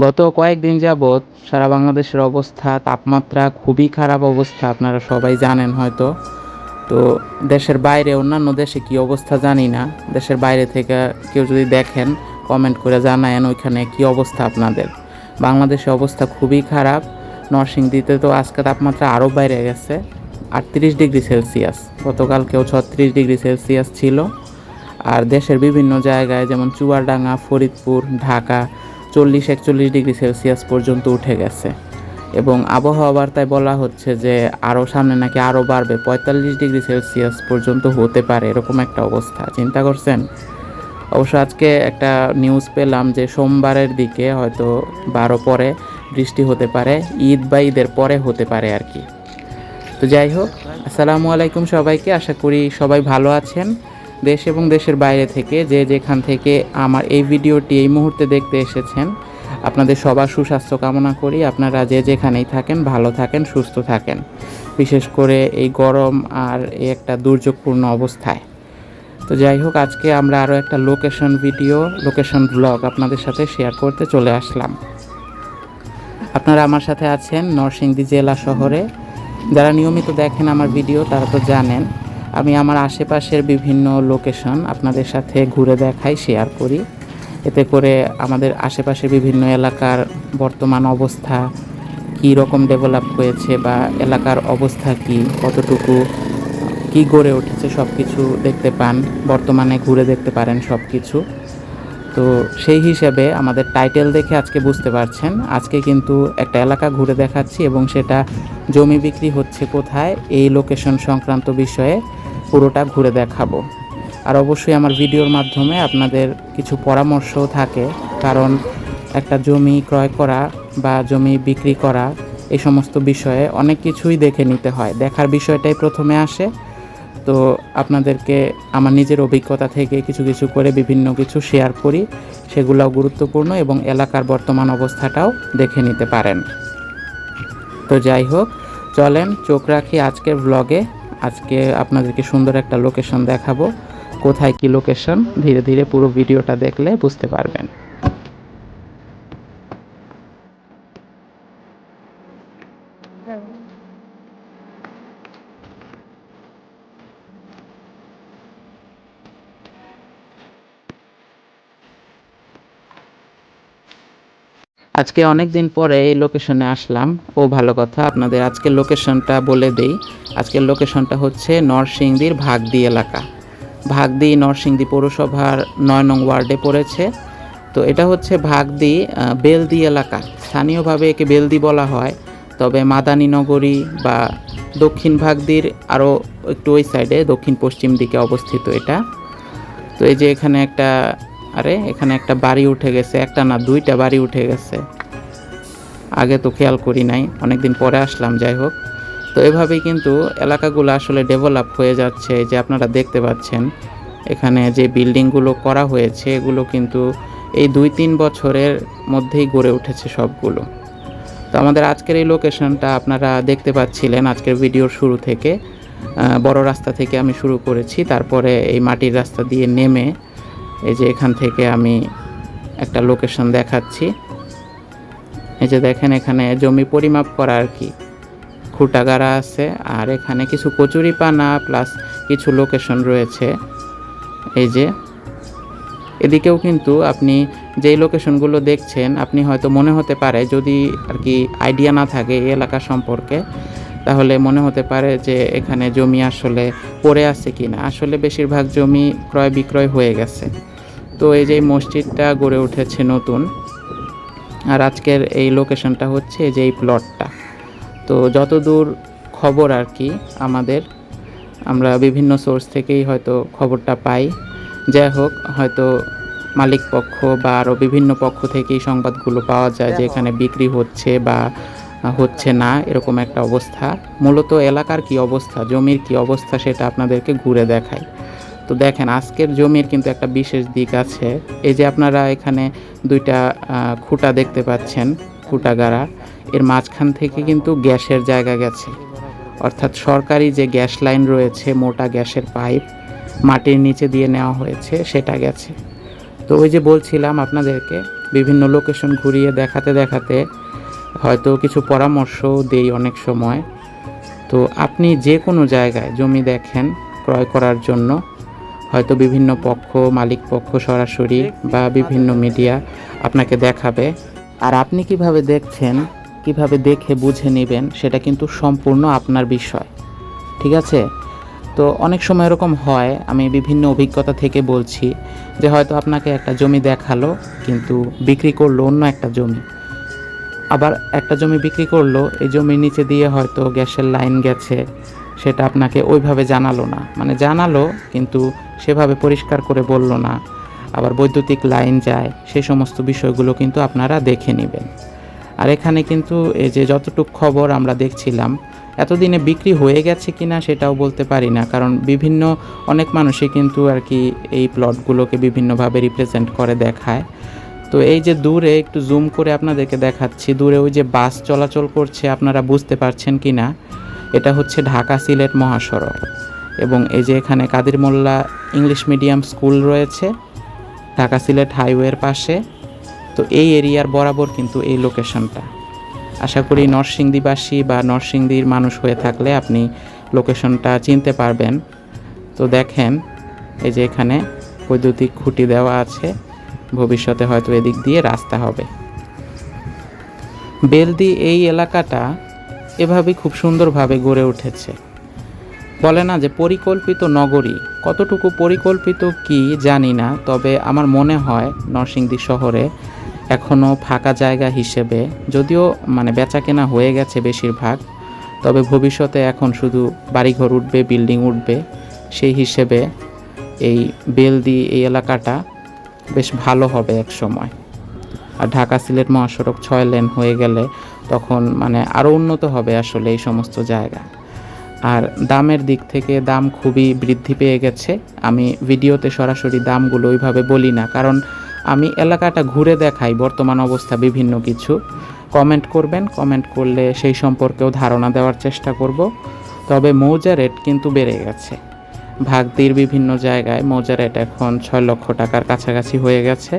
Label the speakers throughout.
Speaker 1: গত কয়েকদিন যাবৎ সারা বাংলাদেশের অবস্থা, তাপমাত্রা খুবই খারাপ অবস্থা, আপনারা সবাই জানেন হয়তো। তো দেশের বাইরে, অন্যান্য দেশে কি অবস্থা জানি না। দেশের বাইরে থেকে কেউ যদি দেখেন কমেন্ট করে জানায়েন ওইখানে কি অবস্থা আপনাদের। বাংলাদেশের অবস্থা খুবই খারাপ। নরসিংদীতে তো আজকে তাপমাত্রা আরও বাইরে গেছে, আটত্রিশ ডিগ্রি সেলসিয়াস। গতকালকেও ছত্রিশ ডিগ্রি সেলসিয়াস ছিল। আর দেশের বিভিন্ন জায়গায়, যেমন চুয়াডাঙ্গা, ফরিদপুর, ঢাকা চল্লিশ, একচল্লিশ ডিগ্রি সেলসিয়াস পর্যন্ত উঠে গেছে। এবং আবহাওয়া বার্তায় বলা হচ্ছে যে আরও সামনে নাকি আরও বাড়বে, পঁয়তাল্লিশ ডিগ্রি সেলসিয়াস পর্যন্ত হতে পারে, এরকম একটা অবস্থা। চিন্তা করছেন? অবশ্য আজকে একটা নিউজ পেলাম যে সোমবারের দিকে হয়তো বারো পরে বৃষ্টি হতে পারে, ঈদ বা ঈদের পরে হতে পারে আর কি। তো যাই হোক, আসসালামু আলাইকুম সবাইকে, আশা করি সবাই ভালো আছেন। দেশ এবং দেশের বাইরে থেকে যে যেখান থেকে আমার এই ভিডিওটি এই মুহূর্তে দেখতে এসেছেন, আপনাদের সবার সুস্বাস্থ্য কামনা করি। আপনারা যে যেখানেই থাকেন, ভালো থাকেন, সুস্থ থাকেন। বিশেষ করে এই গরম আর এই একটা দুর্যোগপূর্ণ অবস্থায়। তো যাই হোক, আজকে আমরা আরও একটা লোকেশন ভিডিও লোকেশন ব্লগ আপনাদের সাথে শেয়ার করতে চলে আসলাম। আপনারা আমার সাথে আছেন নরসিংদী জেলা শহরে। যারা নিয়মিত দেখেন আমার ভিডিও তারা তো জানেন আমি আমার আশেপাশের বিভিন্ন লোকেশন আপনাদের সাথে ঘুরে দেখাই শেয়ার করি। এতে করে আমাদের আশেপাশের বিভিন্ন এলাকার বর্তমান অবস্থা, কী রকম ডেভেলপ হয়েছে বা এলাকার অবস্থা কি, কতটুকু, কি গড়ে উঠেছে সব কিছু দেখতে পান, বর্তমানে ঘুরে দেখতে পারেন সব কিছু তো সেই হিসেবে আমাদের টাইটেল দেখে আজকে বুঝতে পারছেন, আজকে কিন্তু একটা এলাকা ঘুরে দেখাচ্ছি এবং সেটা জমি বিক্রি হচ্ছে কোথায়, এই লোকেশন সংক্রান্ত বিষয়ে পুরোটা ঘুরে দেখাবো। আর অবশ্যই আমার ভিডিওর মাধ্যমে আপনাদের কিছু পরামর্শও থাকে, কারণ একটা জমি ক্রয় করা বা জমি বিক্রি করা এই সমস্ত বিষয়ে অনেক কিছুই দেখে নিতে হয়। দেখার বিষয়টাই প্রথমে আসে। তো আপনাদেরকে আমার নিজের অভিজ্ঞতা থেকে কিছু কিছু করে বিভিন্ন কিছু শেয়ার করি, সেগুলোও গুরুত্বপূর্ণ এবং এলাকার বর্তমান অবস্থাটাও দেখে নিতে পারেন। তো যাই হোক, চলেন চোখ রাখি আজকের ব্লগে আজকে আপনাদেরকে সুন্দর একটা লোকেশন দেখাবো। কোথায় কি লোকেশন ধীরে ধীরে পুরো ভিডিওটা দেখলে বুঝতে পারবেন। আজকে অনেক দিন পরে এই লোকেশনে আসলাম। ও ভালো কথা, আপনাদের আজকের লোকেশনটা বলে দেই। আজকের লোকেশনটা হচ্ছে নরসিংদীর ভাগদি এলাকা। ভাগদি নরসিংদী পৌরসভার নয় নং ওয়ার্ডে পড়েছে। তো এটা হচ্ছে ভাগদি বেলদি এলাকা। স্থানীয়ভাবে একে বেলদি বলা হয়, তবে মাদানীনগরী বা দক্ষিণ ভাগদির আরও একটু ওই সাইডে দক্ষিণ পশ্চিম দিকে অবস্থিত এটা। তো এই যে এখানে একটা আরে, এখানে একটা বাড়ি উঠে গেছে, একটা না দুইটা বাড়ি উঠে গেছে। আগে তো খেয়াল করি নাই, অনেকদিন পরে আসলাম, যাই হোক। তো এভাবেই কিন্তু এলাকাগুলো আসলে ডেভেলপ হয়ে যাচ্ছে যে আপনারা দেখতে পাচ্ছেন। এখানে যে বিল্ডিংগুলো করা হয়েছে, এগুলো কিন্তু এই দুই তিন বছরের মধ্যেই গড়ে উঠেছে সবগুলো। তো আমাদের আজকের এই লোকেশনটা আপনারা দেখতে পাচ্ছিলেন আজকের ভিডিওর শুরু থেকে। বড় রাস্তা থেকে আমি শুরু করেছি, তারপরে এই মাটির রাস্তা দিয়ে নেমে এই যে এখান থেকে আমি একটা লোকেশন দেখাচ্ছি। এই যে দেখেন এখানে জমি পরিমাপ করা আর কি। খুঁটাগাড়া আছে আর এখানে কিছু কচুরি পানা প্লাস কিছু লোকেশন রয়েছে। এই যে এদিকেও কিন্তু আপনি যেই লোকেশনগুলো দেখছেন, আপনি হয়তো মনে হতে পারে যদি আর কি আইডিয়া না থাকে এই এলাকা সম্পর্কে, তাহলে মনে হতে পারে যে এখানে জমি আসলে পড়ে আছে কি না আসলে বেশিরভাগ জমি ক্রয় বিক্রয় হয়ে গেছে। তো এই যে মসজিদটা গড়ে উঠেছে নতুন আর আজকের এই লোকেশনটা হচ্ছে এই যে এই প্লটটা তো যতদূর খবর আর কি আমাদের আমরা বিভিন্ন সোর্স থেকেই হয়তো খবরটা পাই। যাই হোক হয়তো মালিক পক্ষ বা আরও বিভিন্ন পক্ষ থেকেই সংবাদগুলো পাওয়া যায় যে এখানে বিক্রি হচ্ছে বা হচ্ছে না এরকম একটা অবস্থা। মূলত এলাকার কি অবস্থা জমির কি অবস্থা সেটা আপনাদেরকে ঘুরে দেখাই। তো দেখেন, আজকের জমির কিন্তু একটা বিশেষ দিক আছে। এই যে আপনারা এখানে দুইটা খুঁটা দেখতে পাচ্ছেন খুঁটাগাড়া এর মাঝখান থেকে কিন্তু গ্যাসের জায়গা গেছে। অর্থাৎ সরকারি যে গ্যাস লাইন রয়েছে, মোটা গ্যাসের পাইপ মাটির নিচে দিয়ে নেওয়া হয়েছে, সেটা গেছে। তো ওই যে বলছিলাম আপনাদেরকে, বিভিন্ন লোকেশন ঘুরিয়ে দেখাতে দেখাতে হয়তো কিছু পরামর্শও দেই অনেক সময়। তো আপনি যে কোনো জায়গায় জমি দেখেন, ক্রয় করার জন্য হয়তো বিভিন্ন পক্ষ, মালিক পক্ষ সরাসরি বা বিভিন্ন মিডিয়া আপনাকে দেখাবে। আর আপনি কীভাবে দেখছেন, কীভাবে দেখে বুঝে নেবেন, সেটা কিন্তু সম্পূর্ণ আপনার বিষয়। ঠিক আছে? তো অনেক সময় এরকম হয়, আমি বিভিন্ন অভিজ্ঞতা থেকে বলছি যে হয়তো আপনাকে একটা জমি দেখাল, কিন্তু বিক্রি করল অন্য একটা জমি। আবার একটা জমি বিক্রি করল, এই জমির নিচে দিয়ে হয়তো গ্যাসের লাইন গেছে সেটা আপনাকে ওইভাবে জানালো না। মানে জানালো, কিন্তু সেভাবে পরিষ্কার করে বলল না। আবার বৈদ্যুতিক লাইন যায় সেই সমস্ত বিষয়গুলো কিন্তু আপনারা দেখে নেবেন। আর এখানে কিন্তু এই যে যতটুক খবর আমরা দেখছিলাম, এতদিনে বিক্রি হয়ে গেছে কিনা সেটাও বলতে পারি না। কারণ বিভিন্ন, অনেক মানুষই কিন্তু আর কি এই প্লটগুলোকে বিভিন্নভাবে রিপ্রেজেন্ট করে দেখায়। তো এই যে দূরে একটু জুম করে আপনাদেরকে দেখাচ্ছি, দূরে ওই যে বাস চলাচল করছে, আপনারা বুঝতে পারছেন কি না এটা হচ্ছে ঢাকা সিলেট মহাসড়ক। এবং এই যে এখানে Kadir Mollah English medium school রয়েছে, ঢাকা সিলেট হাইওয়ের পাশে, তো এই এরিয়ার বরাবর কিন্তু এই লোকেশনটা। আশা করি নরসিংদীবাসী বা নরসিংদীর মানুষ হয়ে থাকলে আপনি লোকেশনটা চিনতে পারবেন। তো দেখেন, এই যে এখানে বৈদ্যুতিক খুঁটি দেওয়া আছে, ভবিষ্যতে হয়তো এদিক দিয়ে রাস্তা হবে। বেলদি এই এলাকাটা এভাবেই খুব সুন্দরভাবে গড়ে উঠেছে। বলে না যে পরিকল্পিত নগরী, কতটুকু পরিকল্পিত কি জানি না, তবে আমার মনে হয় নরসিংদী শহরে এখনও ফাঁকা জায়গা হিসেবে, যদিও মানে বেচা কেনা হয়ে গেছে বেশিরভাগ, তবে ভবিষ্যতে এখন শুধু বাড়িঘর উঠবে, বিল্ডিং উঠবে, সেই হিসেবে এই বেলদি এই এলাকাটা বেশ ভালো হবে এক সময় আর ঢাকা সিলেট মহাসড়ক ছয় লেন হয়ে গেলে তখন মানে আরও উন্নত হবে আসলে এই সমস্ত জায়গা। আর দামের দিক থেকে দাম খুবই বৃদ্ধি পেয়ে গেছে। আমি ভিডিওতে সরাসরি দামগুলো ওইভাবে বলি না, কারণ আমি এলাকাটা ঘুরে দেখাই বর্তমান অবস্থা বিভিন্ন কিছু। কমেন্ট করবেন, কমেন্ট করলে সেই সম্পর্কেও ধারণা দেওয়ার চেষ্টা করব। তবে মৌজা রেট কিন্তু বেড়ে গেছে। ভাগদির বিভিন্ন জায়গায় মৌজা রেট এখন ছয় লক্ষ টাকার কাছাকাছি হয়ে গেছে।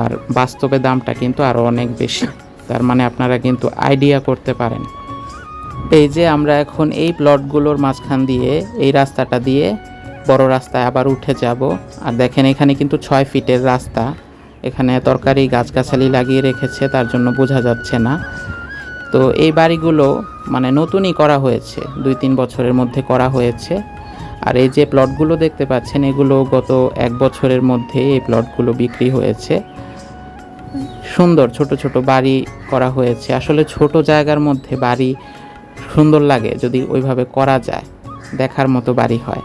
Speaker 1: আর বাস্তবে দামটা কিন্তু আরও অনেক বেশি। তার মানে আপনারা কিন্তু আইডিয়া করতে পারেন। এই যে আমরা এখন এই প্লটগুলোর মাঝখান দিয়ে, এই রাস্তাটা দিয়ে বড় রাস্তায় আবার উঠে যাব। আর দেখেন এখানে কিন্তু ছয় ফিটের রাস্তা। এখানে তরকারি গাছগাছালি লাগিয়ে রেখেছে, তার জন্য বোঝা যাচ্ছে না। তো এই বাড়িগুলো মানে নতুনই করা হয়েছে, দুই তিন বছরের মধ্যে করা হয়েছে। আর এই যে প্লটগুলো দেখতে পাচ্ছেন, এগুলো গত এক বছরের মধ্যে এই প্লটগুলো বিক্রি হয়েছে। সুন্দর, ছোট ছোট বাড়ি করা হয়েছে। আসলে ছোট জায়গার মধ্যে বাড়ি সুন্দর লাগে যদি ওইভাবে করা যায়, দেখার মতো বাড়ি হয়।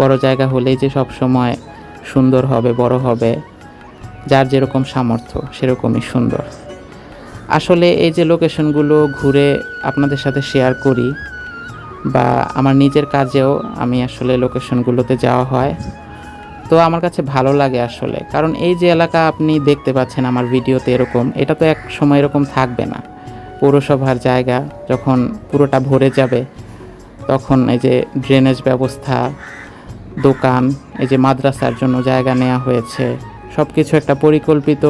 Speaker 1: বড় জায়গা হলেই যে সব সময় সুন্দর হবে, বড় হবে, যার যেরকম সামর্থ্য সেরকমই সুন্দর। আসলে এই যে লোকেশনগুলো ঘুরে আপনাদের সাথে শেয়ার করি বা আমার নিজের কাজেও আমি আসলে লোকেশনগুলোতে যাওয়া হয়। তো আমার কাছে ভালো লাগে আসলে। কারণ এই যে এলাকা আপনি দেখতে পাচ্ছেন আমার ভিডিওতে এরকম, এটা তো এক সময় এরকম থাকবে না। পৌরসভার জায়গা যখন পুরোটা ভরে যাবে, তখন এই যে ড্রেনেজ ব্যবস্থা, দোকান, এই যে মাদ্রাসার জন্য জায়গা নেওয়া হয়েছে সব কিছু একটা পরিকল্পিত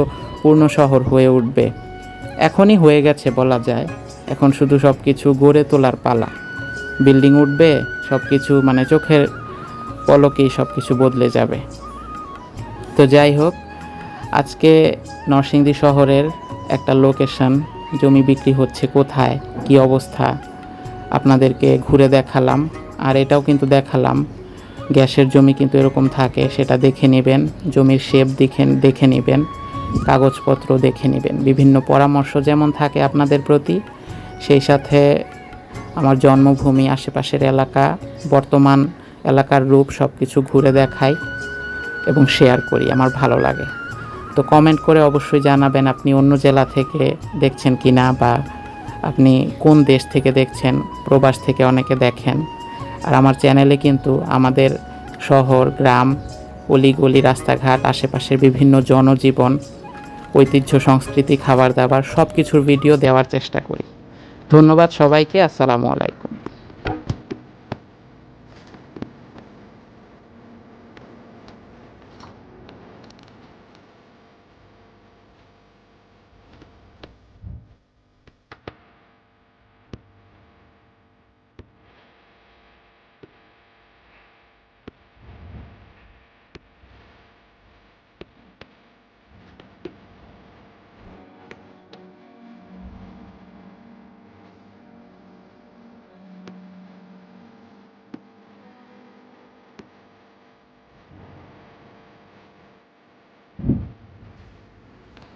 Speaker 1: পূর্ণ শহর হয়ে উঠবে। এখনই হয়ে গেছে বলা যায়। এখন শুধু সব কিছু গড়ে তোলার পালা। বিল্ডিং উঠবে সব কিছু মানে চোখের পলকেই সব কিছু বদলে যাবে। তো যাই হোক, আজকে নরসিংদী শহরের একটা লোকেশন জমি বিক্রি হচ্ছে কোথায়, কি অবস্থা, আপনাদেরকে ঘুরে দেখালাম। আর এটাও কিন্তু দেখালাম, গ্যাসের জমি কিন্তু এরকম থাকে, সেটা দেখে নেবেন, জমির শেপ দেখে দেখে নেবেন, কাগজপত্র দেখে নেবেন। বিভিন্ন পরামর্শ যেমন থাকে আপনাদের প্রতি, সেই সাথে আমার জন্মভূমি, আশেপাশের এলাকা, বর্তমান এলাকার রূপ সব কিছু ঘুরে দেখাই এবং শেয়ার করি, আমার ভালো লাগে। তো কমেন্ট করে অবশ্যই জানাবেন আপনি অন্য জেলা থেকে দেখছেন কি না বা আপনি কোন দেশ থেকে দেখছেন, প্রবাস থেকে অনেকে দেখেন। আর আমার চ্যানেলে কিন্তু আমাদের শহর, গ্রাম, অলিগলি, রাস্তাঘাট, আশেপাশের বিভিন্ন জনজীবন, ঐতিহ্য, সংস্কৃতি, খাবার দাবার সব কিছুর ভিডিও দেওয়ার চেষ্টা করি। ধন্যবাদ সবাইকে, আসসালামু আলাইকুম।